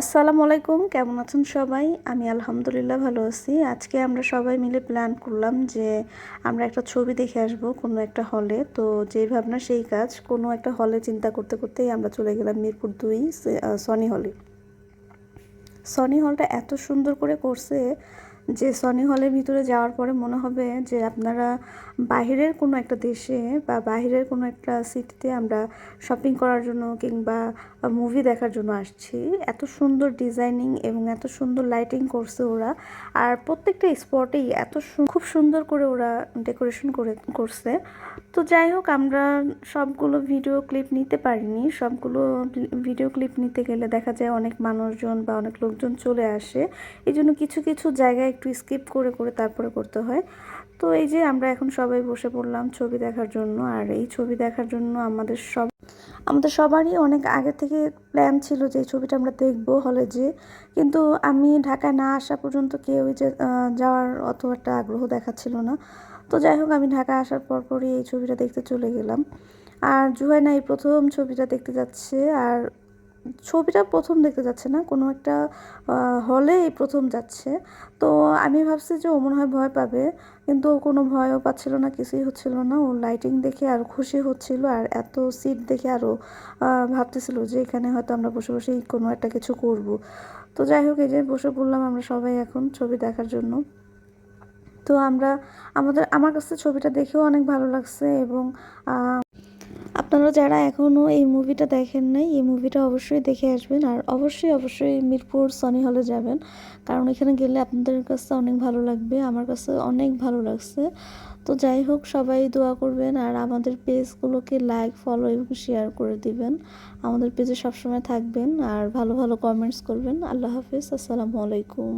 আসসালামু আলাইকুম, কেমন আছেন সবাই? আমি আলহামদুলিল্লাহ ভালো আছি। আজকে আমরা সবাই মিলে প্ল্যান করলাম যে আমরা একটা ছবি দেখে আসব কোনো একটা হলে তো যেই ভাবনা, সেই কাজ। কোনো একটা হলে চিন্তা করতে করতেই আমরা চলে গেলাম মিরপুর দুই সনি হলে সনি হলটা এত সুন্দর করে করছে যে সনি হলের ভিতরে যাওয়ার পরে মনে হবে যে আপনারা বাহিরের কোনো একটা দেশে বা বাহিরের কোনো একটা সিটিতে আমরা শপিং করার জন্য কিংবা মুভি দেখার জন্য আসছি। এত সুন্দর ডিজাইনিং এবং এত সুন্দর লাইটিং করছে ওরা। আর প্রত্যেকটা স্পটেই এত খুব সুন্দর করে ওরা ডেকোরেশন করে, করছে। তো যাই হোক, আমরা সবগুলো ভিডিও ক্লিপ নিতে পারিনি। সবগুলো ভিডিও ক্লিপ নিতে গেলে দেখা যায় অনেক মানুষজন বা অনেক লোকজন চলে আসে। এই জন্য কিছু কিছু জায়গায় একটু স্কিপ করে করে তারপরে করতে হয়। তো এই যে আমরা এখন সবাই বসে পড়লাম ছবি দেখার জন্য, আর এই ছবি দেখার জন্য আমাদের সব, আমাদের সবারই অনেক আগে থেকে প্ল্যান ছিল যে এই ছবিটা আমরা দেখব হলে যে কিন্তু আমি ঢাকায় না আসা পর্যন্ত কেউই যে যাওয়ার অত একটা আগ্রহ দেখাচ্ছিল না। তো যাই হোক, আমি ঢাকা আসার পর পরই এই ছবিটা দেখতে চলে গেলাম। আর জুহাইনা এই প্রথম ছবিটা দেখতে যাচ্ছে, আর ছবিটা প্রথম দেখতে যাচ্ছে না, কোনো একটা হলে এই প্রথম যাচ্ছে। তো আমি ভাবছি যে ও মনে হয় ভয় পাবে, কিন্তু ও কোনো ভয়ও পাচ্ছিল না, কিছুই হচ্ছিল না। ও লাইটিং দেখে আর খুশি হচ্ছিল আর এত সিট দেখে আরও ভাবতেছিল যে এখানে হয়তো আমরা বসে বসেই কোনো একটা কিছু করব। তো যাই হোক, এই যে বসে পড়লাম আমরা সবাই এখন ছবি দেখার জন্য। তো আমরা, আমাদের, আমার কাছে ছবিটা দেখেও অনেক ভালো লাগছে এবং আপনারা যারা এখনও এই মুভিটা দেখেন নাই, এই মুভিটা অবশ্যই দেখে আসবেন। আর অবশ্যই অবশ্যই মিরপুর সনি হলে যাবেন। কারণ এখানে গেলে আপনাদের কাছে অনেক ভালো লাগবে, আমার কাছে অনেক ভালো লাগছে। তো যাই হোক, সবাই দোয়া করবেন আর আমাদের পেজগুলোকে লাইক ফলো এবং শেয়ার করে দিবেন। আমাদের পেজে সবসময় থাকবেন আর ভালো ভালো কমেন্টস করবেন। আল্লাহ হাফিজ, আসসালামু আলাইকুম।